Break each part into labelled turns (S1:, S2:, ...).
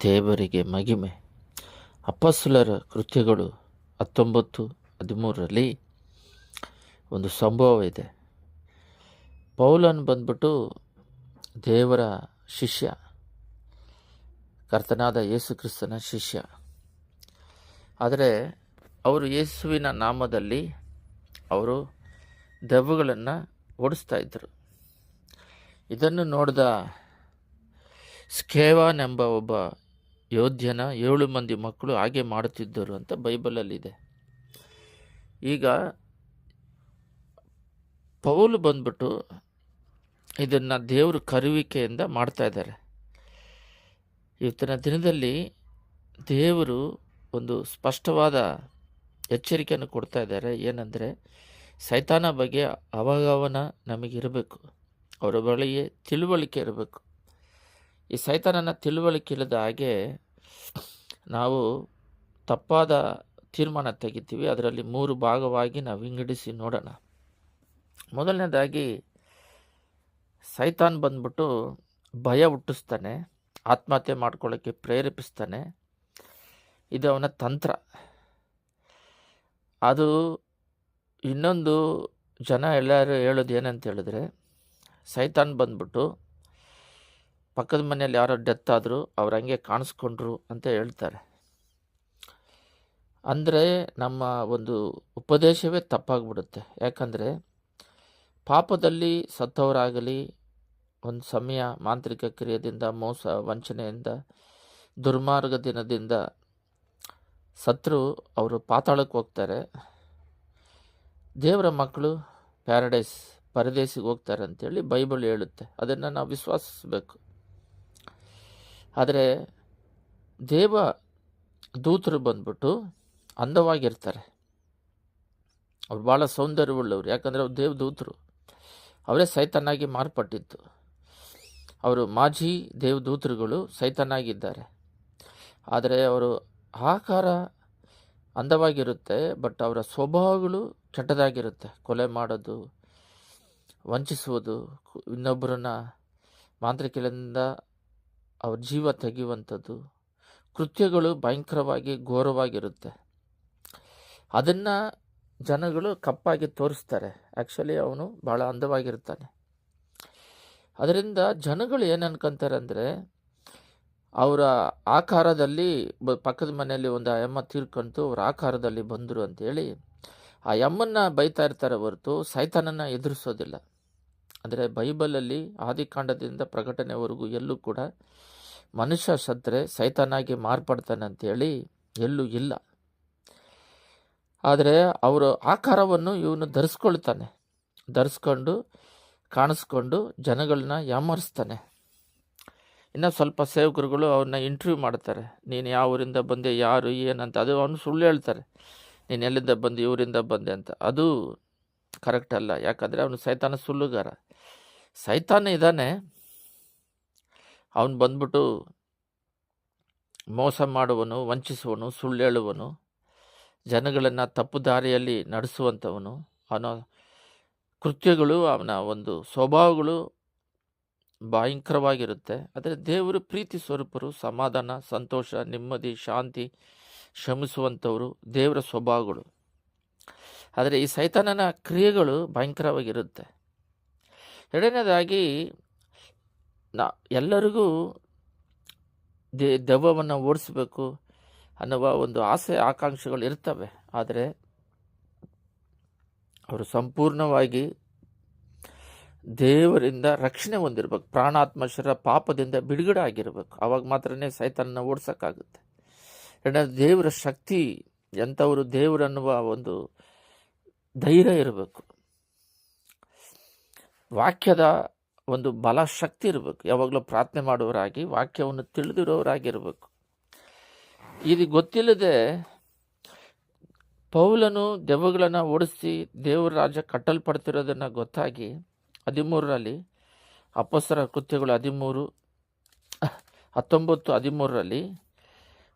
S1: ದೇವರಿಗೆ ಮಹಿಮೆ. ಅಪ್ಪಸ್ಸುಲರ ಕೃತ್ಯಗಳು ಹತ್ತೊಂಬತ್ತು, ಹದಿಮೂರರಲ್ಲಿ ಒಂದು ಸಂಭವ ಇದೆ ಪೌಲನ್ ಬಂದ್ಬಿಟ್ಟು ದೇವರ ಶಿಷ್ಯ, ಕರ್ತನಾದ ಯೇಸು ಕ್ರಿಸ್ತನ ಶಿಷ್ಯ. ಆದರೆ ಅವರು ಯೇಸುವಿನ ನಾಮದಲ್ಲಿ ಅವರು ದೆವ್ವಗಳನ್ನು ಓಡಿಸ್ತಾ ಇದ್ದರು. ಇದನ್ನು ನೋಡಿದ ಸ್ಕೇವಾನ್ ಎಂಬ ಒಬ್ಬ ಯೋಧ್ಯನ ಏಳು ಮಂದಿ ಮಕ್ಕಳು ಹಾಗೆ ಮಾಡುತ್ತಿದ್ದರು ಅಂತ ಬೈಬಲಲ್ಲಿದೆ. ಈಗ ಪೌಲು ಬಂದ್ಬಿಟ್ಟು ಇದನ್ನು ದೇವರು ಕರುವಿಕೆಯಿಂದ ಮಾಡ್ತಾ ಇದ್ದಾರೆ. ಇವತ್ತಿನ ದಿನದಲ್ಲಿ ದೇವರು ಒಂದು ಸ್ಪಷ್ಟವಾದ ಎಚ್ಚರಿಕೆಯನ್ನು ಕೊಡ್ತಾ ಇದ್ದಾರೆ. ಏನಂದರೆ, ಸೈತಾನ ಬಗ್ಗೆ ಅವಗಮನ ನಮಗಿರಬೇಕು. ಅವರ ಬಳಿಯೇ ತಿಳುವಳಿಕೆ ಇರಬೇಕು. ಈ ಸೈತಾನನ ತಿಳುವಳಿಕೆ ಇಲ್ಲದ ಹಾಗೆ ನಾವು ತಪ್ಪಾದ ತೀರ್ಮಾನ ತೆಗಿತೀವಿ. ಅದರಲ್ಲಿ ಮೂರು ಭಾಗವಾಗಿ ನಾವು ವಿಂಗಡಿಸಿ ನೋಡೋಣ. ಮೊದಲನೇದಾಗಿ ಸೈತಾನ್ ಬಂದ್ಬಿಟ್ಟು ಭಯ ಹುಟ್ಟಿಸ್ತಾನೆ. ಆತ್ಮಹತ್ಯೆ ಮಾಡ್ಕೊಳ್ಳೋಕ್ಕೆ ಪ್ರೇರೇಪಿಸ್ತಾನೆ. ಇದು ಅವನ ತಂತ್ರ. ಅದು ಇನ್ನೊಂದು ಜನ ಎಲ್ಲರೂ ಹೇಳೋದು ಏನಂತ ಹೇಳಿದ್ರೆ ಸೈತಾನ್ ಬಂದ್ಬಿಟ್ಟು ಪಕ್ಕದ ಮನೆಯಲ್ಲಿ ಯಾರೋ ಡೆತ್ ಆದರೂ ಅವ್ರು ಹಂಗೆ ಕಾಣಿಸ್ಕೊಂಡ್ರು ಅಂತ ಹೇಳ್ತಾರೆ. ಅಂದರೆ ನಮ್ಮ ಒಂದು ಉಪದೇಶವೇ ತಪ್ಪಾಗ್ಬಿಡುತ್ತೆ. ಯಾಕಂದರೆ ಪಾಪದಲ್ಲಿ ಸತ್ತವರಾಗಲಿ, ಒಂದು ಸಮಯ ಮಾಂತ್ರಿಕ ಕ್ರಿಯೆಯಿಂದ, ಮೋಸ, ವಂಚನೆಯಿಂದ, ದುರ್ಮಾರ್ಗ ದಿನದಿಂದ ಸತ್ರು ಅವರು ಪಾತಾಳಕ್ಕೆ ಹೋಗ್ತಾರೆ. ದೇವರ ಮಕ್ಕಳು ಪ್ಯಾರಡೈಸ್, ಪರದೇಶಿಗೆ ಹೋಗ್ತಾರೆ ಅಂತೇಳಿ ಬೈಬಲ್ ಹೇಳುತ್ತೆ. ಅದನ್ನು ನಾವು ವಿಶ್ವಾಸಿಸಬೇಕು. ಆದರೆ ದೇವ ದೂತರು ಬಂದ್ಬಿಟ್ಟು ಅಂದವಾಗಿರ್ತಾರೆ. ಅವ್ರು ಭಾಳ ಸೌಂದರ್ಯವುಳ್ಳವರು. ಯಾಕಂದರೆ ಅವ್ರು ದೇವದೂತರು ಅವರೇ ಸೈತನಾಗಿ ಮಾರ್ಪಟ್ಟಿತ್ತು ಅವರು ಮಾಜಿ ದೇವದೂತರುಗಳು ಸೈತನಾಗಿದ್ದಾರೆ. ಆದರೆ ಅವರು ಆಕಾರ ಅಂದವಾಗಿರುತ್ತೆ, ಬಟ್ ಅವರ ಸ್ವಭಾವಗಳು ಕೆಟ್ಟದಾಗಿರುತ್ತೆ. ಕೊಲೆ ಮಾಡೋದು, ವಂಚಿಸುವುದು, ಇನ್ನೊಬ್ಬರನ್ನ ಮಾಂತ್ರಿಕಲಿಂದ ಅವ್ರ ಜೀವ ತೆಗೆಯುವಂಥದ್ದು. ಕೃತ್ಯಗಳು ಭಯಂಕರವಾಗಿ ಘೋರವಾಗಿರುತ್ತೆ. ಅದನ್ನು ಜನಗಳು ಕಪ್ಪಾಗಿ ತೋರಿಸ್ತಾರೆ. ಆ್ಯಕ್ಚುಲಿ ಅವನು ಭಾಳ ಅಂದವಾಗಿರ್ತಾನೆ. ಅದರಿಂದ ಜನಗಳು ಏನು ಅನ್ಕೊಂತಾರೆ ಅಂದರೆ, ಅವರ ಆಕಾರದಲ್ಲಿ ಬ ಪಕ್ಕದ ಮನೆಯಲ್ಲಿ ಒಂದು ಎಮ್ಮ ತೀರ್ಕೊಂತು ಅವ್ರ ಆಕಾರದಲ್ಲಿ ಬಂದರು ಅಂತೇಳಿ ಆ ಯಮ್ಮನ್ನು ಬೈತಾ ಇರ್ತಾರೆ ಹೊರತು ಸೈತಾನನ್ನು ಎದುರಿಸೋದಿಲ್ಲ. ಅಂದರೆ ಬೈಬಲಲ್ಲಿ ಆದಿಕಾಂಡದಿಂದ ಪ್ರಕಟಣೆವರೆಗೂ ಎಲ್ಲೂ ಕೂಡ ಮನುಷ್ಯ ಸತ್ತರೆ ಸೈತಾನಾಗಿ ಮಾರ್ಪಡ್ತಾನೆ ಅಂತೇಳಿ ಎಲ್ಲೂ ಇಲ್ಲ. ಆದರೆ ಅವರ ಆಕಾರವನ್ನು ಇವನು ಧರಿಸ್ಕೊಳ್ತಾನೆ. ಧರಿಸ್ಕೊಂಡು, ಕಾಣಿಸ್ಕೊಂಡು ಜನಗಳನ್ನ ಯಾಮರಿಸ್ತಾನೆ. ಇನ್ನು ಸ್ವಲ್ಪ ಸೇವಕರುಗಳು ಅವನ್ನ ಇಂಟರ್ವ್ಯೂ ಮಾಡ್ತಾರೆ. ನೀನು ಯಾವ ಊರಿಂದ ಬಂದೆ, ಯಾರು ಏನಂತ ಅದು ಅವನು ಸುಳ್ಳು ಹೇಳ್ತಾರೆ. ನೀನು ಎಲ್ಲಿಂದ ಬಂದೆ, ಇವರಿಂದ ಬಂದೆ ಅಂತ. ಅದು ಕರೆಕ್ಟ್ ಅಲ್ಲ. ಯಾಕಂದರೆ ಅವನು ಸೈತಾನ ಸುಳ್ಳುಗಾರ. ಸೈತಾನ ಇದ್ದಾನೆ. ಅವನು ಬಂದ್ಬಿಟ್ಟು ಮೋಸ ಮಾಡುವನು, ವಂಚಿಸುವನು, ಸುಳ್ಳು ಹೇಳುವನು, ಜನಗಳನ್ನು ತಪ್ಪು ದಾರಿಯಲ್ಲಿ ನಡೆಸುವಂಥವನು. ಅವನ ಕೃತ್ಯಗಳು ಅವನ ಒಂದು ಸ್ವಭಾವಗಳು ಭಯಂಕರವಾಗಿರುತ್ತೆ. ಆದರೆ ದೇವರು ಪ್ರೀತಿ ಸ್ವರೂಪರು ಸಮಾಧಾನ, ಸಂತೋಷ, ನೆಮ್ಮದಿ, ಶಾಂತಿ ಶ್ರಮಿಸುವಂಥವರು ದೇವರ ಸ್ವಭಾವಗಳು. ಆದರೆ ಈ ಸೈತಾನನ ಕ್ರಿಯೆಗಳು ಭಯಂಕರವಾಗಿರುತ್ತೆ. ಎರಡನೇದಾಗಿ ನಾ ಎಲ್ಲರಿಗೂ ದೇ, ದೆವ್ವವನ್ನು ಓಡಿಸ್ಬೇಕು ಅನ್ನುವ ಒಂದು ಆಸೆ, ಆಕಾಂಕ್ಷೆಗಳು ಇರ್ತವೆ. ಆದರೆ ಅವರು ಸಂಪೂರ್ಣವಾಗಿ ದೇವರಿಂದ ರಕ್ಷಣೆ ಹೊಂದಿರಬೇಕು. ಪ್ರಾಣಾತ್ಮಶರ ಪಾಪದಿಂದ ಬಿಡುಗಡೆ ಆಗಿರಬೇಕು. ಆವಾಗ ಮಾತ್ರನೇ ಸೈತನ್ನ ಓಡಿಸೋಕ್ಕಾಗುತ್ತೆ. ಎರಡನೇದು ದೇವರ ಶಕ್ತಿ, ಎಂಥವರು ದೇವರನ್ನುವ ಒಂದು ಧೈರ್ಯ ಇರಬೇಕು. ವಾಕ್ಯದ ಒಂದು ಬಲ ಶಕ್ತಿ ಇರಬೇಕು. ಯಾವಾಗಲೂ ಪ್ರಾರ್ಥನೆ ಮಾಡುವವರಾಗಿ, ವಾಕ್ಯವನ್ನು ತಿಳಿದಿರೋರಾಗಿರಬೇಕು ಇದು ಗೊತ್ತಿಲ್ಲದೆ ಪೌಲನು ದೆವ್ವಗಳನ್ನು ಓಡಿಸಿ ದೇವರ ರಾಜ್ಯ ಕಟ್ಟಲ್ಪಡ್ತಿರೋದನ್ನು ಗೊತ್ತಾಗಿ ಹದಿಮೂರರಲ್ಲಿ ಅಪಸರ ಕೃತ್ಯಗಳು ಹದಿಮೂರು, ಹತ್ತೊಂಬತ್ತು, ಹದಿಮೂರರಲ್ಲಿ,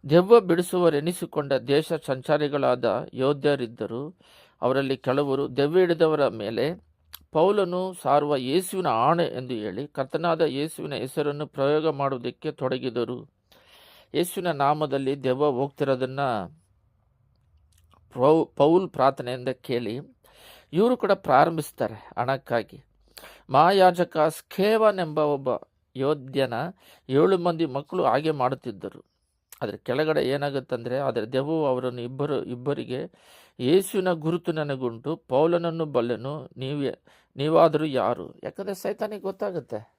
S1: ದೆವ್ವ ಬಿಡಿಸುವರೆನಿಸಿಕೊಂಡ ದೇಶ ಸಂಚಾರಿಗಳಾದ ಯೋಧರಿದ್ದರು ಅವರಲ್ಲಿ ಕೆಲವರು ದೆವ್ವ ಹಿಡಿದವರ ಮೇಲೆ ಪೌಲನು ಸಾರುವ ಯೇಸುವಿನ ಆಣೆ ಎಂದು ಹೇಳಿ ಕರ್ತನಾದ ಯೇಸುವಿನ ಹೆಸರನ್ನು ಪ್ರಯೋಗ ಮಾಡುವುದಕ್ಕೆ ತೊಡಗಿದರು. ಯೇಸುವಿನ ನಾಮದಲ್ಲಿ ದೆವ್ವ ಹೋಗ್ತಿರೋದನ್ನು ಪೌಲ್ ಪ್ರಾರ್ಥನೆಯಿಂದ ಕೇಳಿ, ಇವರು ಕೂಡ ಪ್ರಾರಂಭಿಸ್ತಾರೆ ಹಣಕ್ಕಾಗಿ. ಮಹಾಯಾಜಕ ಸ್ಕೇವನ್ ಎಂಬ ಒಬ್ಬ ಯೋಧ್ಯನ ಏಳು ಮಂದಿ ಮಕ್ಕಳು ಹಾಗೆ ಮಾಡುತ್ತಿದ್ದರು. ಅದರ ಕೆಳಗಡೆ ಏನಾಗುತ್ತಂದರೆ ಅದರ ದೆವ್ವವು ಅವರನ್ನು ಇಬ್ಬರು, ಇಬ್ಬರಿಗೆ ಯೇಸುವಿನ ಗುರುತು ನನಗುಂಟು, ಪೌಲನನ್ನು ಬಲ್ಲನು, ನೀವೇ, ನೀವಾದರೂ ಯಾರು? ಯಾಕಂದರೆ ಸೈತಾನಿಗೆ ಗೊತ್ತಾಗುತ್ತೆ.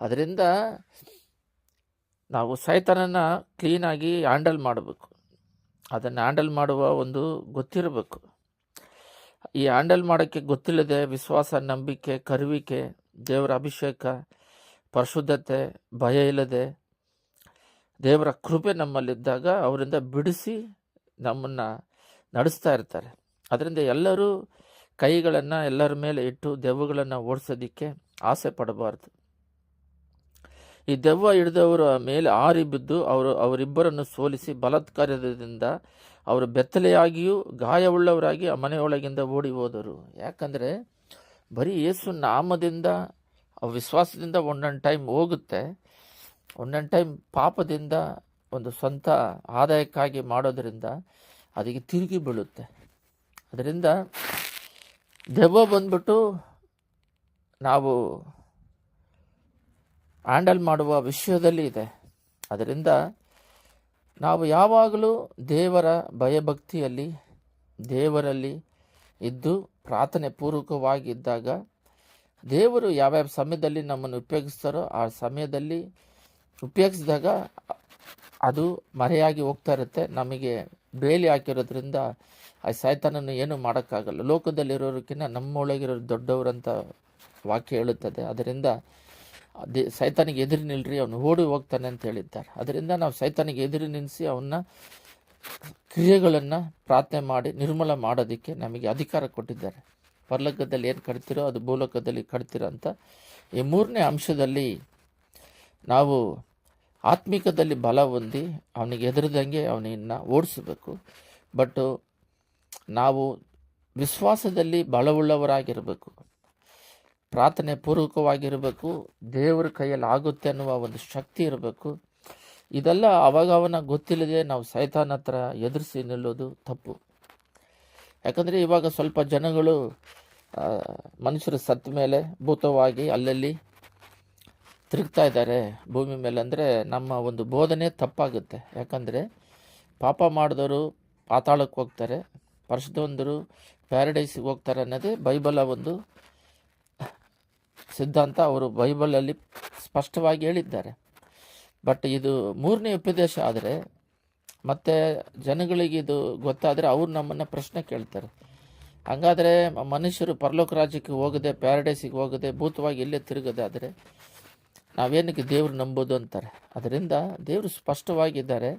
S1: ಅದರಿಂದ ನಾವು ಸೈತಾನನ ಕ್ಲೀನಾಗಿ ಹ್ಯಾಂಡಲ್ ಮಾಡಬೇಕು. ಅದನ್ನು ಹ್ಯಾಂಡಲ್ ಮಾಡುವ ಒಂದು ಗೊತ್ತಿರಬೇಕು. ಈ ಹ್ಯಾಂಡಲ್ ಮಾಡೋಕ್ಕೆ ಗೊತ್ತಿಲ್ಲದೆ ವಿಶ್ವಾಸ, ನಂಬಿಕೆ, ಕರುವಿಕೆ, ದೇವರ ಅಭಿಷೇಕ, ಪರಿಶುದ್ಧತೆ, ಭಯ ಇಲ್ಲದೆ ದೇವರ ಕೃಪೆ ನಮ್ಮಲ್ಲಿದ್ದಾಗ ಅವರಿಂದ ಬಿಡಿಸಿ ನಮ್ಮನ್ನು ನಡೆಸ್ತಾ ಇರ್ತಾರೆ. ಅದರಿಂದ ಎಲ್ಲರೂ ಕೈಗಳನ್ನು ಎಲ್ಲರ ಮೇಲೆ ಇಟ್ಟು ದೆವ್ವಗಳನ್ನು ಓಡಿಸೋದಕ್ಕೆ ಆಸೆ ಪಡಬಾರ್ದು. ಈ ದೆವ್ವ ಹಿಡಿದವರ ಮೇಲೆ ಆರಿ ಬಿದ್ದು ಅವರು, ಅವರಿಬ್ಬರನ್ನು ಸೋಲಿಸಿ ಬಲತ್ಕಾರದಿಂದ ಅವರು ಬೆತ್ತಲೆಯಾಗಿಯೂ ಗಾಯವುಳ್ಳವರಾಗಿ ಆ ಮನೆಯೊಳಗಿಂದ ಓಡಿ ಹೋದರು. ಯಾಕಂದರೆ ಬರೀ ಯೇಸು ನಾಮದಿಂದ ವಿಶ್ವಾಸದಿಂದ ಒಂದೊಂದು ಟೈಮ್ ಹೋಗುತ್ತೆ. ಒಂದೊಂದು ಟೈಮ್ ಪಾಪದಿಂದ ಒಂದು ಸ್ವಂತ ಆದಾಯಕ್ಕಾಗಿ ಮಾಡೋದರಿಂದ ಅದಕ್ಕೆ ತಿರುಗಿ ಬೀಳುತ್ತೆ. ಅದರಿಂದ ದೆವ್ವ ಬಂದ್ಬಿಟ್ಟು ನಾವು ಹ್ಯಾಂಡಲ್ ಮಾಡುವ ವಿಷಯದಲ್ಲಿ ಇದೆ. ಅದರಿಂದ ನಾವು ಯಾವಾಗಲೂ ದೇವರ ಭಯಭಕ್ತಿಯಲ್ಲಿ, ದೇವರಲ್ಲಿ ಇದ್ದು ಪ್ರಾರ್ಥನೆ ಪೂರ್ವಕವಾಗಿದ್ದಾಗ ದೇವರು ಯಾವ್ಯಾವ ಸಮಯದಲ್ಲಿ ನಮ್ಮನ್ನು ಉಪಯೋಗಿಸ್ತಾರೋ ಆ ಸಮಯದಲ್ಲಿ ಉಪಯೋಗಿಸಿದಾಗ ಅದು ಮರೆಯಾಗಿ ಹೋಗ್ತಾ ಇರುತ್ತೆ. ನಮಗೆ ಬೇಲಿ ಹಾಕಿರೋದ್ರಿಂದ ಆ ಸಾಯ್ತಾನನ್ನು ಏನು ಮಾಡೋಕ್ಕಾಗಲ್ಲ. ಲೋಕದಲ್ಲಿರೋರಕ್ಕಿಂತ ನಮ್ಮೊಳಗಿರೋರು ದೊಡ್ಡವರಂತ ವಾಕ್ಯ ಹೇಳುತ್ತದೆ. ಅದರಿಂದ ಅದೇ ಸೈತಾನಿಗೆ ಎದುರು ನಿಲ್ರಿ, ಅವನು ಓಡಿ ಹೋಗ್ತಾನೆ ಅಂತ ಹೇಳಿದ್ದಾರೆ. ಅದರಿಂದ ನಾವು ಸೈತಾನಿಗೆ ಎದುರು ನಿಲ್ಲಿಸಿ ಅವನ್ನ ಕ್ರಿಯೆಗಳನ್ನು ಪ್ರಾರ್ಥನೆ ಮಾಡಿ, ನಿರ್ಮಲ ಮಾಡೋದಕ್ಕೆ ನಮಗೆ ಅಧಿಕಾರ ಕೊಟ್ಟಿದ್ದಾರೆ. ಪರಲೋಕದಲ್ಲಿ ಏನು ಕಟ್ತಿರೋ ಅದು ಭೂಲೋಕದಲ್ಲಿ ಕಟ್ತಿರೋ ಅಂತ ಈ ಮೂರನೇ ಅಂಶದಲ್ಲಿ ನಾವು ಆತ್ಮಿಕದಲ್ಲಿ ಬಲ ಹೊಂದಿ ಅವನಿಗೆ ಎದುರಿದಂಗೆ ಅವನನ್ನು ಓಡಿಸಬೇಕು. ಬಟ್ ನಾವು ವಿಶ್ವಾಸದಲ್ಲಿ ಬಲವುಳ್ಳವರಾಗಿರಬೇಕು. ಪ್ರಾರ್ಥನೆ ಪೂರ್ವಕವಾಗಿರಬೇಕು. ದೇವರ ಕೈಯಲ್ಲಿ ಆಗುತ್ತೆ ಅನ್ನುವ ಒಂದು ಶಕ್ತಿ ಇರಬೇಕು. ಇದೆಲ್ಲ ಅವಾಗ ಅವನ ಗೊತ್ತಿಲ್ಲದೆ ನಾವು ಸೈತಾನ ಹತ್ರ ಎದುರಿಸಿ ನಿಲ್ಲೋದು ತಪ್ಪು. ಯಾಕಂದರೆ ಇವಾಗ ಸ್ವಲ್ಪ ಜನಗಳು ಮನುಷ್ಯರು ಸತ್ತ ಮೇಲೆ ಭೂತವಾಗಿ ಅಲ್ಲಲ್ಲಿ ತಿರುಗ್ತಾ ಇದ್ದಾರೆ ಭೂಮಿ ಮೇಲೆ ಅಂದರೆ ನಮ್ಮ ಒಂದು ಬೋಧನೆ ತಪ್ಪಾಗುತ್ತೆ. ಯಾಕಂದರೆ ಪಾಪ ಮಾಡಿದವರು ಪಾತಾಳಕ್ಕೆ ಹೋಗ್ತಾರೆ. ಪರಿಶುದ್ಧವಂದರು ಪ್ಯಾರಡೈಸಿಗೆ ಹೋಗ್ತಾರೆ ಅನ್ನೋದೇ ಬೈಬಲ ಒಂದು ಸಿದ್ಧಾಂತ. ಅವರು ಬೈಬಲಲ್ಲಿ ಸ್ಪಷ್ಟವಾಗಿ ಹೇಳಿದ್ದಾರೆ. ಬಟ್ ಇದು ಮೂರನೇ ಉಪದೇಶ ಆದರೆ ಮತ್ತು ಜನಗಳಿಗೆ ಇದು ಗೊತ್ತಾದರೆ ಅವ್ರು ನಮ್ಮನ್ನು ಪ್ರಶ್ನೆ ಕೇಳ್ತಾರೆ. ಹಂಗಾದರೆ ಮನುಷ್ಯರು ಪರಲೋಕ ರಾಜ್ಯಕ್ಕೆ ಹೋಗದೆ ಪ್ಯಾರಡೈಸಿಗೆ ಹೋಗದೆ ಭೂತವಾಗಿ ಇಲ್ಲೇ ತಿರುಗದೆ ಆದರೆ ನಾವೇನಕ್ಕೆ ದೇವರು ನಂಬೋದು ಅಂತಾರೆ. ಅದರಿಂದ ದೇವರು ಸ್ಪಷ್ಟವಾಗಿದ್ದಾರೆ.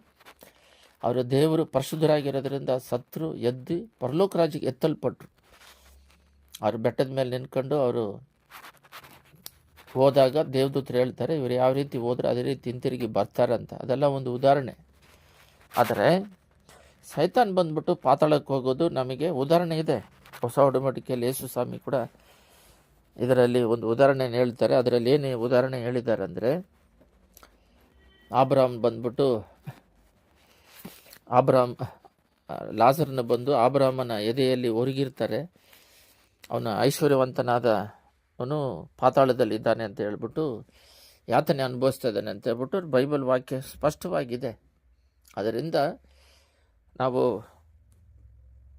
S1: ಅವರು ದೇವರು ಪರಿಶುದ್ಧರಾಗಿರೋದ್ರಿಂದ ಸತ್ರು ಎದ್ದು ಪರಲೋಕ ರಾಜ್ಯಕ್ಕೆ ಎತ್ತಲ್ಪಟ್ರು. ಅವರು ಬೆಟ್ಟದ ಮೇಲೆ ನಿಂತ್ಕೊಂಡು ಅವರು ಹೋದಾಗ ದೇವದೂತರು ಹೇಳ್ತಾರೆ, ಇವರು ಯಾವ ರೀತಿ ಹೋದ್ರೆ ಅದೇ ರೀತಿ ಹಿಂತಿರುಗಿ ಬರ್ತಾರಂತ ಅದೆಲ್ಲ ಒಂದು ಉದಾಹರಣೆ. ಆದರೆ ಸೈತಾನ್ ಬಂದ್ಬಿಟ್ಟು ಪಾತಾಳಕ್ಕೆ ಹೋಗೋದು ನಮಗೆ ಉದಾಹರಣೆ ಇದೆ. ಹೊಸ ಒಡಂಬಡಿಕೆಯಲ್ಲಿ ಯೇಸು ಸ್ವಾಮಿ ಕೂಡ ಇದರಲ್ಲಿ ಒಂದು ಉದಾಹರಣೆ ಹೇಳ್ತಾರೆ. ಅದರಲ್ಲಿ ಏನು ಉದಾಹರಣೆ ಹೇಳಿದ್ದಾರೆ ಅಂದರೆ, ಆಬ್ರಾಮ್ ಬಂದ್ಬಿಟ್ಟು, ಆಬ್ರಾಮ್ ಲಾಸರ್ನ ಬಂದು ಆಬ್ರಾಮನ ಎದೆಯಲ್ಲಿ ಒರಗಿರ್ತಾರೆ. ಅವನ ಐಶ್ವರ್ಯವಂತನಾದ ಅವನು ಪಾತಾಳದಲ್ಲಿ ಇದ್ದಾನೆ ಅಂತ ಹೇಳ್ಬಿಟ್ಟು ಯಾತನೆ ಅನುಭವಿಸ್ತಾ ಇದ್ದಾನೆ ಅಂತ ಹೇಳ್ಬಿಟ್ಟು ಬೈಬಲ್ ವಾಕ್ಯ ಸ್ಪಷ್ಟವಾಗಿದೆ. ಅದರಿಂದ ನಾವು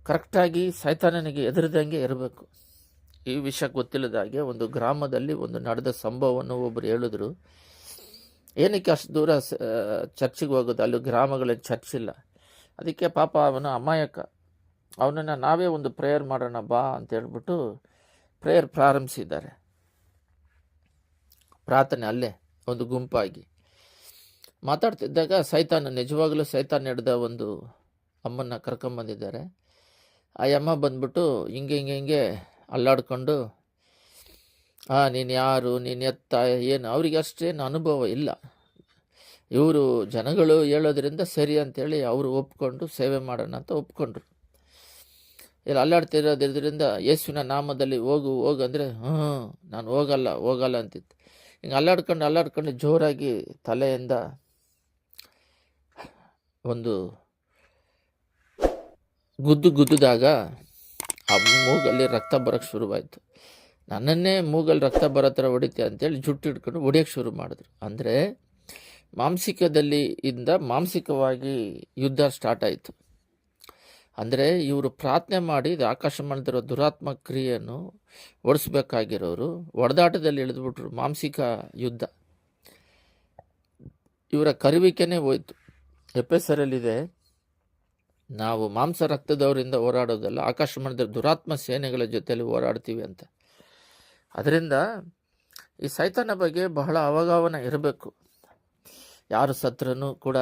S1: ಕರೆಕ್ಟಾಗಿ ಸೈತಾನನಿಗೆ ಎದುರಿದಂಗೆ ಇರಬೇಕು. ಈ ವಿಷಯ ಗೊತ್ತಿಲ್ಲದ ಹಾಗೆ ಒಂದು ಗ್ರಾಮದಲ್ಲಿ ಒಂದು ನಡೆದ ಸಂಭವವನ್ನು ಒಬ್ಬರು ಹೇಳಿದ್ರು. ಏನಕ್ಕೆ ಅಷ್ಟು ದೂರ ಚರ್ಚಿಗೆ ಹೋಗೋದು? ಅಲ್ಲಿ ಗ್ರಾಮಗಳಲ್ಲಿ ಚರ್ಚ್ ಇಲ್ಲ. ಅದಕ್ಕೆ ಪಾಪ ಅವನು ಅಮಾಯಕ. ಅವನನ್ನು ನಾವೇ ಒಂದು ಪ್ರೇಯರ್ ಮಾಡೋಣ ಬಾ ಅಂತ ಹೇಳ್ಬಿಟ್ಟು ಪ್ರೇಯರ್ ಪ್ರಾರಂಭಿಸಿದ್ದಾರೆ. ಪ್ರಾರ್ಥನೆ ಅಲ್ಲೇ, ಒಂದು ಗುಂಪಾಗಿ. ಮಾತಾಡ್ತಿದ್ದಾಗ ಸೈತಾನ, ನಿಜವಾಗಲೂ ಸೈತಾನ್ ಹಿಡ್ದ ಒಂದು ಅಮ್ಮನ್ನ ಕರ್ಕೊಂಬಂದಿದ್ದಾರೆ. ಆ ಅಮ್ಮ ಬಂದ್ಬಿಟ್ಟು ಹಿಂಗೆ ಹಿಂಗೆ ಹಿಂಗೆ ಅಲ್ಲಾಡ್ಕೊಂಡು ಹಾಂ ನೀನು ಯಾರು? ನೀನು ಎತ್ತ? ಏನು? ಅವರಿಗೆ ಅಷ್ಟೇನು ಅನುಭವ ಇಲ್ಲ. ಇವರು ಜನಗಳು ಹೇಳೋದ್ರಿಂದ ಸರಿ ಅಂತೇಳಿ ಅವರು ಒಪ್ಕೊಂಡು ಸೇವೆ ಮಾಡೋಣ ಅಂತ ಒಪ್ಕೊಂಡ್ರು. ಇಲ್ಲಿ, ಅಲ್ಲಾಡ್ತಿರೋದ್ರಿಂದ ಯೇಸುವಿನ ನಾಮದಲ್ಲಿ ಹೋಗು ಹೋಗು ಅಂದರೆ ಹ್ಞೂ ನಾನು ಹೋಗಲ್ಲ ಹೋಗಲ್ಲ ಅಂತಿತ್ತು. ಹಿಂಗೆ ಅಲ್ಲಾಡ್ಕೊಂಡು ಅಲ್ಲಾಡ್ಕೊಂಡು ಜೋರಾಗಿ ತಲೆಯಿಂದ ಒಂದು ಗುದ್ದು ಗುದ್ದಿದಾಗ ಆ ಮೂಗಲ್ಲಿ ರಕ್ತ ಬರೋಕ್ಕೆ ಶುರುವಾಯಿತು. ನನ್ನನ್ನೇ ಮೂಗಲ್ಲಿ ರಕ್ತ ಬರೋ ಥರ ಹೊಡಿತೆ ಅಂತೇಳಿ ಜುಟ್ಟು ಹಿಡ್ಕೊಂಡು ಹೊಡಿಯೋಕ್ಕೆ ಶುರು ಮಾಡಿದ್ರು. ಅಂದರೆ ಮಾಂಸಿಕದಲ್ಲಿ ಇಂದ ಮಾಂಸಿಕವಾಗಿ ಯುದ್ಧ ಸ್ಟಾರ್ಟ್ ಆಯಿತು. ಅಂದರೆ ಇವರು ಪ್ರಾರ್ಥನೆ ಮಾಡಿ ಆಕಾಶ ಮಾಡಿದಿರೋ ದುರಾತ್ಮ ಕ್ರಿಯೆಯನ್ನು ಓಡಿಸ್ಬೇಕಾಗಿರೋರು ಒಡೆದಾಟದಲ್ಲಿ ಇಳಿದ್ಬಿಟ್ರು ಮಾಂಸಿಕ ಯುದ್ಧ. ಇವರ ಕರುವಿಕೆನೇ ಹೋಯ್ತು. ಎಪ್ಪೆಸರಲ್ಲಿದೆ ನಾವು ಮಾಂಸ ರಕ್ತದವರಿಂದ ಹೋರಾಡೋದಲ್ಲ ಆಕಾಶ ಮಾಡಿದ್ರೆ ದುರಾತ್ಮ ಸೇನೆಗಳ ಜೊತೆಯಲ್ಲಿ ಹೋರಾಡ್ತೀವಿ ಅಂತ. ಅದರಿಂದ ಈ ಸೈತಾನ ಬಗ್ಗೆ ಬಹಳ ಅವಗಾವನ ಇರಬೇಕು. ಯಾರು ಸತ್ರನೂ ಕೂಡ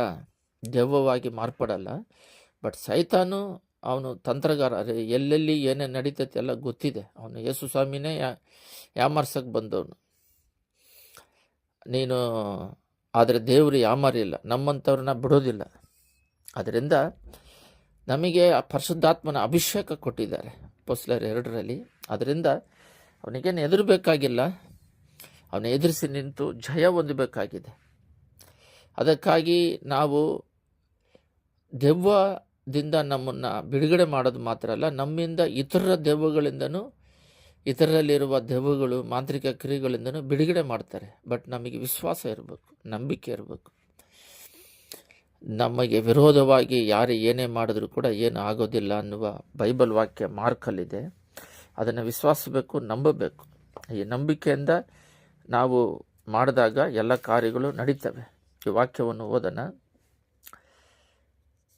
S1: ದೆವ್ವವಾಗಿ ಮಾರ್ಪಡಲ್ಲ. ಬಟ್ ಸೈತಾನು ಅವನು ತಂತ್ರಗಾರ ಎಲ್ಲೆಲ್ಲಿ ಏನೇನು ನಡೀತೈತೆ ಎಲ್ಲ ಗೊತ್ತಿದೆ. ಅವನು ಯೇಸು ಸ್ವಾಮಿನೇ ಯಾ ಯಾಮಾರ್ಸಕ್ಕೆ ಬಂದವನು. ನೀನು, ಆದರೆ ದೇವರು ಯಾಮಾರಿಲ್ಲ, ನಮ್ಮಂಥವ್ರನ್ನ ಬಿಡೋದಿಲ್ಲ. ಅದರಿಂದ ನಮಗೆ ಆ ಪರಿಶುದ್ಧಾತ್ಮನ ಅಭಿಷೇಕ ಕೊಟ್ಟಿದ್ದಾರೆ. ಪೊಸ್ಲರ್ ಎರಡರಲ್ಲಿ. ಅದರಿಂದ ಅವನಿಗೇನು ಎದುರಬೇಕಾಗಿಲ್ಲ ಅವನ ಎದುರಿಸಿ ನಿಂತು ಜಯ ಹೊಂದಬೇಕಾಗಿದೆ. ಅದಕ್ಕಾಗಿ ನಾವು ದೆವ್ವದಿಂದ ನಮ್ಮನ್ನು ಬಿಡುಗಡೆ ಮಾಡೋದು ಮಾತ್ರ ಅಲ್ಲ, ನಮ್ಮಿಂದ ಇತರ ದೆವ್ವಗಳಿಂದನೂ, ಇತರರಲ್ಲಿರುವ ದೆವ್ವಗಳು ಮಾಂತ್ರಿಕ ಕ್ರಿಯೆಗಳಿಂದನೂ ಬಿಡುಗಡೆ ಮಾಡ್ತಾರೆ. ಬಟ್ ನಮಗೆ ವಿಶ್ವಾಸ ಇರಬೇಕು, ನಂಬಿಕೆ ಇರಬೇಕು. ನಮಗೆ ವಿರೋಧವಾಗಿ ಯಾರು ಏನೇ ಮಾಡಿದ್ರೂ ಕೂಡ ಏನು ಆಗೋದಿಲ್ಲ ಅನ್ನುವ ಬೈಬಲ್ ವಾಕ್ಯ ಮಾರ್ಕಲ್ಲಿದೆ. ಅದನ್ನು ವಿಶ್ವಾಸಬೇಕು, ನಂಬಬೇಕು. ಈ ನಂಬಿಕೆಯಿಂದ ನಾವು ಮಾಡಿದಾಗ ಎಲ್ಲ ಕಾರ್ಯಗಳು ನಡೀತವೆ. ಈ ವಾಕ್ಯವನ್ನು ಓದೋಣ.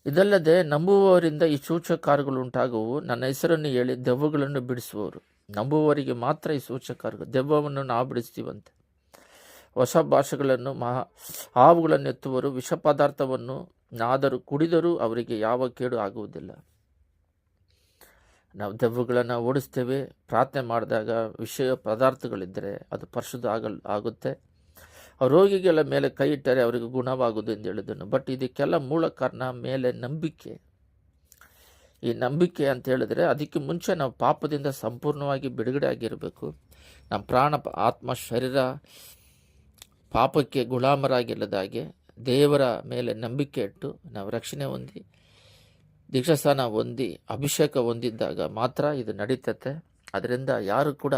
S1: ಇದಲ್ಲದೆ ನಂಬುವವರಿಂದ ಈ ಸೂಚಕಾರಗಳು ಉಂಟಾಗುವು. ನನ್ನ ಹೆಸರನ್ನು ಹೇಳಿ ದೆವ್ವಗಳನ್ನು ಬಿಡಿಸುವವರು. ನಂಬುವವರಿಗೆ ಮಾತ್ರ ಈ ಸೂಚಕಾರಗಳು. ದೆವ್ವವನ್ನು ನಾವು ಬಿಡಿಸ್ತೀವಂತೆ. ಹೊಸ ಭಾಷೆಗಳನ್ನು, ಮಹಾ ಹಾವುಗಳನ್ನು ಎತ್ತುವರು ವಿಷ ಪದಾರ್ಥವನ್ನು ಆದರೂ ಕುಡಿದರೂ ಅವರಿಗೆ ಯಾವ ಕೇಡು ಆಗುವುದಿಲ್ಲ. ನಾವು ದೆವ್ವಗಳನ್ನು ಓಡಿಸ್ತೇವೆ, ಪ್ರಾರ್ಥನೆ ಮಾಡಿದಾಗ ವಿಷಯ ಪದಾರ್ಥಗಳಿದ್ದರೆ ಅದು ಪರಿಶುದ್ಧ ಆಗಲ್, ಆಗುತ್ತೆ. ರೋಗಿಗಳ ಮೇಲೆ ಕೈ ಇಟ್ಟರೆ ಅವರಿಗೆ ಗುಣವಾಗುವುದು ಎಂದು ಹೇಳಿದನು ಬಟ್ ಇದಕ್ಕೆಲ್ಲ ಮೂಲ ಕಾರಣ ಮೇಲೆ ನಂಬಿಕೆ. ಈ ನಂಬಿಕೆ ಅಂತ ಹೇಳಿದ್ರೆ ಅದಕ್ಕೆ ಮುಂಚೆ ನಾವು ಪಾಪದಿಂದ ಸಂಪೂರ್ಣವಾಗಿ ಬಿಡುಗಡೆ ಆಗಿರಬೇಕು ನಮ್ಮ ಪ್ರಾಣ, ಆತ್ಮ, ಶರೀರ ಪಾಪಕ್ಕೆ ಗುಲಾಮರಾಗಿಲ್ಲದಾಗೆ ದೇವರ ಮೇಲೆ ನಂಬಿಕೆ ಇಟ್ಟು ನಾವು ರಕ್ಷಣೆ ಹೊಂದಿ ದೀಕ್ಷಾಸ್ಥಾನ ಹೊಂದಿ, ಅಭಿಷೇಕ ಹೊಂದಿದ್ದಾಗ ಮಾತ್ರ ಇದು ನಡೀತತೆ. ಅದರಿಂದ ಯಾರು ಕೂಡ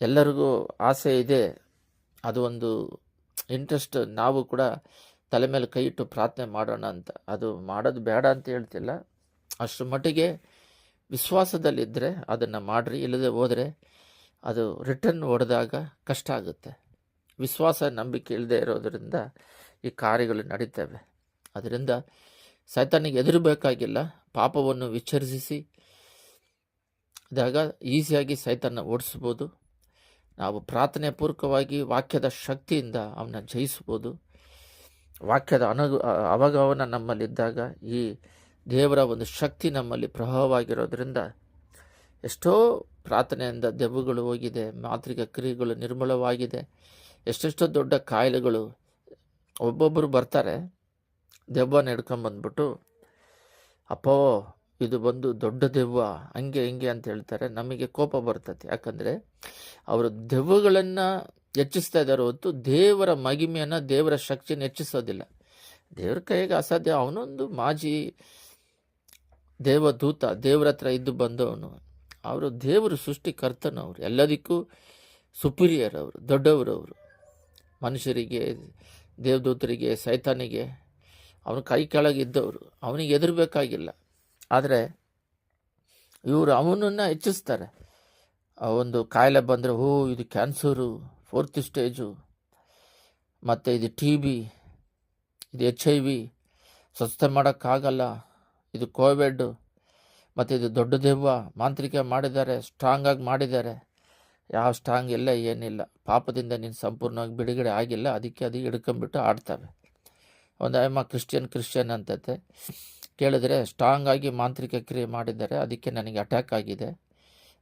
S1: ಎಲ್ಲರಿಗೂ ಆಸೆ ಇದೆ. ಅದು ಒಂದು ಇಂಟ್ರೆಸ್ಟ್ ನಾವು ಕೂಡ ತಲೆ ಮೇಲೆ ಕೈ ಇಟ್ಟು ಪ್ರಾರ್ಥನೆ ಮಾಡೋಣ ಅಂತ. ಅದು ಮಾಡೋದು ಬೇಡ ಅಂತ ಹೇಳ್ತಿಲ್ಲ. ಅಷ್ಟು ಮಟ್ಟಿಗೆ ವಿಶ್ವಾಸದಲ್ಲಿದ್ದರೆ ಅದನ್ನು ಮಾಡಿರಿ. ಇಲ್ಲದೆ ಹೋದರೆ ಅದು ರಿಟರ್ನ್ ಹೊಡೆದಾಗ ಕಷ್ಟ ಆಗುತ್ತೆ. ವಿಶ್ವಾಸ, ನಂಬಿಕೆ ಇಲ್ಲದೆ ಇರೋದರಿಂದ ಈ ಕಾರ್ಯಗಳು ನಡೀತವೆ. ಅದರಿಂದ ಸೈತಾನಿಗೆ ಎದುರಬೇಕಾಗಿಲ್ಲ. ಪಾಪವನ್ನು ವಿಚರಿಸಿ. ಇದಾಗ ಈಸಿಯಾಗಿ ಸೈತಾನ ಓಡಿಸ್ಬೋದು. ನಾವು ಪ್ರಾರ್ಥನೆ ಪೂರ್ವಕವಾಗಿ ವಾಕ್ಯದ ಶಕ್ತಿಯಿಂದ ಅವನ್ನ ಜಯಿಸ್ಬೋದು. ವಾಕ್ಯದ ಅನಗು ಅವಗಮನ ನಮ್ಮಲ್ಲಿದ್ದಾಗ ಈ ದೇವರ ಒಂದು ಶಕ್ತಿ ನಮ್ಮಲ್ಲಿ ಪ್ರಭಾವವಾಗಿರೋದ್ರಿಂದ ಎಷ್ಟೋ ಪ್ರಾರ್ಥನೆಯಿಂದ ದೆವ್ವಗಳು ಹೋಗಿದೆ, ಮಾಂತ್ರಿಕ ಕ್ರಿಯೆಗಳು ನಿರ್ಮೂಲವಾಗಿದೆ. ಎಷ್ಟೆಷ್ಟೋ ದೊಡ್ಡ ಕಾಯಿಲೆಗಳು ಒಬ್ಬೊಬ್ಬರು ಬರ್ತಾರೆ. ದೆವ್ವನ ಹಿಡ್ಕೊಂಬಂದ್ಬಿಟ್ಟು ಅಪ್ಪೋ, ಇದು ಬಂದು ದೊಡ್ಡ ದೆವ್ವ, ಹಂಗೆ, ಹಿಂಗೆ ಅಂತ ಹೇಳ್ತಾರೆ. ನಮಗೆ ಕೋಪ ಬರ್ತದೆ ಯಾಕಂದರೆ, ಅವರು ದೆವ್ವಗಳನ್ನು ಹೆಚ್ಚಿಸ್ತಾ ಇದ್ದಾರೆ ಹೊತ್ತು ದೇವರ ಮಹಿಮೆಯನ್ನು, ದೇವರ ಶಕ್ತಿಯನ್ನು ಹೆಚ್ಚಿಸೋದಿಲ್ಲ. ದೇವ್ರ ಕೈಗೆ ಅಸಾಧ್ಯ. ಅವನೊಂದು ಮಾಜಿ ದೇವದೂತ, ದೇವ್ರ ಹತ್ರ ಇದ್ದು ಬಂದವನು. ಅವರು ದೇವರು ಸೃಷ್ಟಿಕರ್ತನವರು. ಎಲ್ಲದಕ್ಕೂ ಸುಪೀರಿಯರ್ ಅವರು ದೊಡ್ಡವರು ಅವರು ಮನುಷ್ಯರಿಗೆ, ದೇವದೂತರಿಗೆ, ಸೈತಾನಿಗೆ, ಅವನ ಕೈ ಕೆಳಗಿದ್ದವರು ಅವನಿಗೆ ಎದುರಬೇಕಾಗಿಲ್ಲ ಆದರೆ ಇವರು ಅವನನ್ನು ಹೆಚ್ಚಿಸ್ತಾರೆ. ಒಂದು ಕಾಯಿಲೆ ಬಂದರೆ, ಓ, ಇದು ಕ್ಯಾನ್ಸರು, ಫೋರ್ತ್ ಸ್ಟೇಜು, ಮತ್ತು ಇದು ಟಿ ಬಿ, ಇದು ಎಚ್ ಐ ವಿ ಸ್ವಚ್ಛತೆ ಮಾಡೋಕ್ಕಾಗಲ್ಲ, ಇದು ಕೋವಿಡ್, ಮತ್ತು ಇದು ದೊಡ್ಡ ದೆವ್ವ, ಮಾಂತ್ರಿಕ ಮಾಡಿದ್ದಾರೆ ಸ್ಟ್ರಾಂಗಾಗಿ ಮಾಡಿದ್ದಾರೆ. ಯಾವ ಸ್ಟ್ರಾಂಗ್ ಇಲ್ಲ, ಏನಿಲ್ಲ. ಪಾಪದಿಂದ ನೀನು ಸಂಪೂರ್ಣವಾಗಿ ಬಿಡುಗಡೆ ಆಗಿಲ್ಲ, ಅದಕ್ಕೆ ಅದು ಹಿಡ್ಕೊಂಬಿಟ್ಟು ಆಡ್ತವೆ. ಒಂದು ಅಮ್ಮ ಕ್ರಿಶ್ಚಿಯನ್ ಕ್ರಿಶ್ಚಿಯನ್ ಅಂತತೆ. ಕೇಳಿದ್ರೆ ಸ್ಟ್ರಾಂಗ್ ಆಗಿ ಮಾಂತ್ರಿಕ ಕ್ರಿಯೆ ಮಾಡಿದ್ದಾರೆ, ಅದಕ್ಕೆ ನನಗೆ ಅಟ್ಯಾಕ್ ಆಗಿದೆ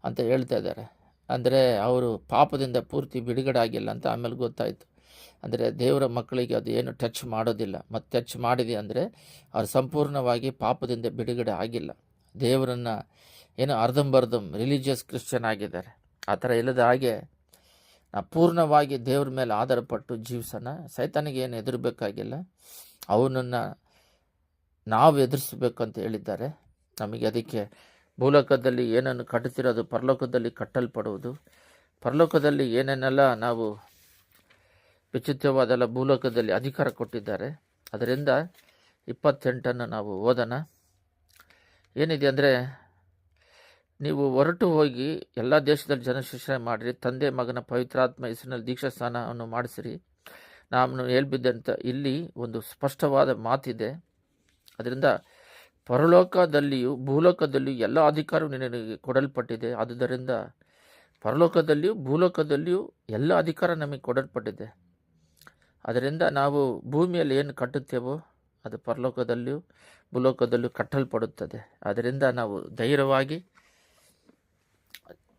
S1: ಅಂತ ಹೇಳ್ತಾ ಇದ್ದಾರೆ. ಅಂದರೆ, ಅವರು ಪಾಪದಿಂದ ಪೂರ್ತಿ ಬಿಡುಗಡೆ ಆಗಿಲ್ಲ ಅಂತ ಆಮೇಲೆ ಗೊತ್ತಾಯಿತು. ಅಂದರೆ, ದೇವರ ಮಕ್ಕಳಿಗೆ ಅದು ಏನು ಟಚ್ ಮಾಡೋದಿಲ್ಲ. ಮತ್ತು ಟಚ್ ಮಾಡಿದೆ ಅಂದರೆ, ಅವ್ರು ಸಂಪೂರ್ಣವಾಗಿ ಪಾಪದಿಂದ ಬಿಡುಗಡೆ ಆಗಿಲ್ಲ. ದೇವರನ್ನು ಏನು ಅರ್ಧಂಬರ್ಧಂ ರಿಲಿಜಿಯಸ್ ಕ್ರಿಶ್ಚಿಯನ್ ಆಗಿದ್ದಾರೆ. ಆ ಥರ ಇಲ್ಲದ ಹಾಗೆ ಪೂರ್ಣವಾಗಿ ದೇವ್ರ ಮೇಲೆ ಆಧಾರಪಟ್ಟು ಜೀವಿಸೋಣ. ಸೈತನಿಗೆ ಏನು ಎದುರಬೇಕಾಗಿಲ್ಲ ಅವನನ್ನು ನಾವು ಎದುರಿಸಬೇಕು ಅಂತ ಹೇಳಿದ್ದಾರೆ. ನಮಗೆ ಅದಕ್ಕೆ ಭೂಲೋಕದಲ್ಲಿ ಏನನ್ನು ಕಟ್ಟುತ್ತಿರೋದು ಪರಲೋಕದಲ್ಲಿ ಕಟ್ಟಲ್ಪಡುವುದು. ಪರಲೋಕದಲ್ಲಿ ಏನೇನೆಲ್ಲ ನಾವು ವಿಚಿತ್ರವಾದೆಲ್ಲ ಭೂಲೋಕದಲ್ಲಿ ಅಧಿಕಾರ ಕೊಟ್ಟಿದ್ದಾರೆ. ಅದರಿಂದ ಇಪ್ಪತ್ತೆಂಟನ್ನು ನಾವು ಓದೋಣ. ಏನಿದೆ ಅಂದರೆ ನೀವು ಹೊರಟು ಹೋಗಿ ಎಲ್ಲ ದೇಶದಲ್ಲಿ ಜನ ಶಿಕ್ಷಣ ಮಾಡಿರಿ, ತಂದೆ ಮಗನ ಪವಿತ್ರಾತ್ಮ ಹೆಸರಿನಲ್ಲಿ ದೀಕ್ಷಾ ಸ್ನಾನವನ್ನು ಮಾಡಿಸಿರಿ. ನಾನು ಹೇಳ್ಬಿದ್ದಂಥ ಇಲ್ಲಿ ಒಂದು ಸ್ಪಷ್ಟವಾದ ಮಾತಿದೆ. ಅದರಿಂದ ಪರಲೋಕದಲ್ಲಿಯೂ ಭೂಲೋಕದಲ್ಲಿಯೂ ಎಲ್ಲ ಅಧಿಕಾರವು ನಿನಗೆ ಕೊಡಲ್ಪಟ್ಟಿದೆ. ಆದುದರಿಂದ ಪರಲೋಕದಲ್ಲಿಯೂ ಭೂಲೋಕದಲ್ಲಿಯೂ ಎಲ್ಲ ಅಧಿಕಾರ ನಮಗೆ ಕೊಡಲ್ಪಟ್ಟಿದೆ. ಅದರಿಂದ ನಾವು ಭೂಮಿಯಲ್ಲಿ ಏನು ಕಟ್ಟುತ್ತೇವೋ ಅದು ಪರಲೋಕದಲ್ಲಿಯೂ ಭೂಲೋಕದಲ್ಲೂ ಕಟ್ಟಲ್ಪಡುತ್ತದೆ. ಅದರಿಂದ ನಾವು ಧೈರ್ಯವಾಗಿ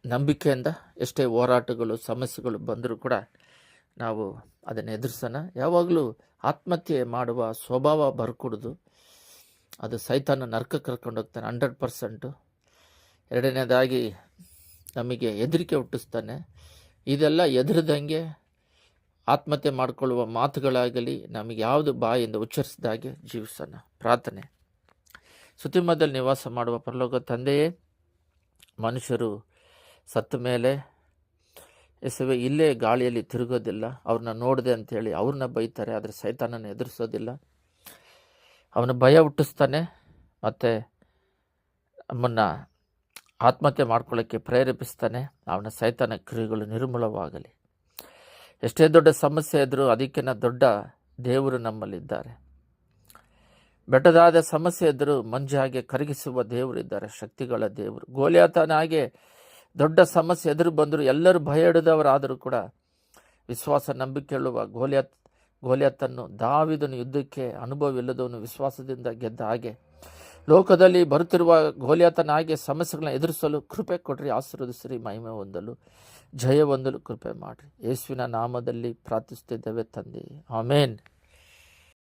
S1: ನಂಬಿಕೆಯಿಂದ ಎಷ್ಟೇ ಹೋರಾಟಗಳು, ಸಮಸ್ಯೆಗಳು ಬಂದರೂ ಕೂಡ ನಾವು ಅದನ್ನು ಎದುರಿಸೋಣ. ಯಾವಾಗಲೂ ಆತ್ಮಹತ್ಯೆ ಮಾಡುವ ಸ್ವಭಾವ ಬರ್ಕೊಡೋದು. ಅದು ಸೈತಾನ ನರ್ಕ ಕರ್ಕೊಂಡು ಹೋಗ್ತಾನೆ, ಹಂಡ್ರೆಡ್ ಪರ್ಸೆಂಟು. ಎರಡನೇದಾಗಿ ನಮಗೆ ಹೆದರಿಕೆ ಹುಟ್ಟಿಸ್ತಾನೆ. ಇದೆಲ್ಲ ಎದುರದಂಗೆ ಆತ್ಮಹತ್ಯೆ ಮಾಡಿಕೊಳ್ಳುವ ಮಾತುಗಳಾಗಲಿ, ನಮಗೆ ಯಾವುದು ಬಾಯಿಂದ ಉಚ್ಚರಿಸಿದಾಗೆ ಜೀವಿಸೋಣ. ಪ್ರಾರ್ಥನೆ. ಸುತಿಮದಲ್ಲಿ ನಿವಾಸ ಮಾಡುವ ಪರಲೋಕ ತಂದೆಯೇ, ಮನುಷ್ಯರು ಸತ್ತ ಮೇಲೆ ಎಸವೆ ಇಲ್ಲೇ ಗಾಳಿಯಲ್ಲಿ ತಿರುಗೋದಿಲ್ಲ, ಅವ್ರನ್ನ ನೋಡಿದೆ ಅಂಥೇಳಿ ಅವ್ರನ್ನ ಬೈತಾರೆ, ಆದರೆ ಸೈತಾನನ ಎದುರಿಸೋದಿಲ್ಲ. ಅವನ ಭಯ ಹುಟ್ಟಿಸ್ತಾನೆ, ಮತ್ತು ನಮ್ಮನ್ನು ಆತ್ಮಹತ್ಯೆ ಮಾಡ್ಕೊಳ್ಳೋಕ್ಕೆ ಪ್ರೇರೇಪಿಸ್ತಾನೆ, ಅವನ ಸೈತಾನ ಕ್ರಿಯೆಗಳು ನಿರ್ಮೂಲವಾಗಲಿ. ಎಷ್ಟೇ ದೊಡ್ಡ ಸಮಸ್ಯೆ ಇದ್ದರೂ ಅದಕ್ಕಿಂತ ದೊಡ್ಡ ದೇವರು ನಮ್ಮಲ್ಲಿದ್ದಾರೆ. ಬೆಟ್ಟದಾದ ಸಮಸ್ಯೆ ಇದ್ದರೂ ಮಂಜಾಗೆ ಕರಗಿಸುವ ದೇವರಿದ್ದಾರೆ ಶಕ್ತಿಗಳ ದೇವರು. ಗೋಲ್ಯಾತನಾಗೆ ದೊಡ್ಡ ಸಮಸ್ಯೆ ಎದುರು ಬಂದರೂ ಎಲ್ಲರೂ ಭಯ ಹಿಡಿದವರಾದರೂ ಕೂಡ ವಿಶ್ವಾಸ ನಂಬಿಕೆ ಹೇಳುವ ಗೋಲ್ಯಾತ್ ಗೋಲ್ಯಾತನ್ನು ದಾವಿದನು ಯುದ್ಧಕ್ಕೆ ಅನುಭವವಿಲ್ಲದವನು ವಿಶ್ವಾಸದಿಂದ ಗೆದ್ದ ಹಾಗೆ. ಲೋಕದಲ್ಲಿ ಬರುತ್ತಿರುವ ಗೋಲ್ಯಾತನ ಹಾಗೆ ಸಮಸ್ಯೆಗಳನ್ನ ಎದುರಿಸಲು ಕೃಪೆ ಕೊಡ್ರಿ, ಆಶೀರ್ವದಿಸ್ರಿ, ಮಹಿಮೆ ಹೊಂದಲು, ಜಯ ಹೊಂದಲು ಕೃಪೆ ಮಾಡಿರಿ. ಯೇಸುವಿನ ನಾಮದಲ್ಲಿ ಪ್ರಾರ್ಥಿಸುತ್ತಿದ್ದೇವೆ ತಂದೆ. ಆಮೇನ್.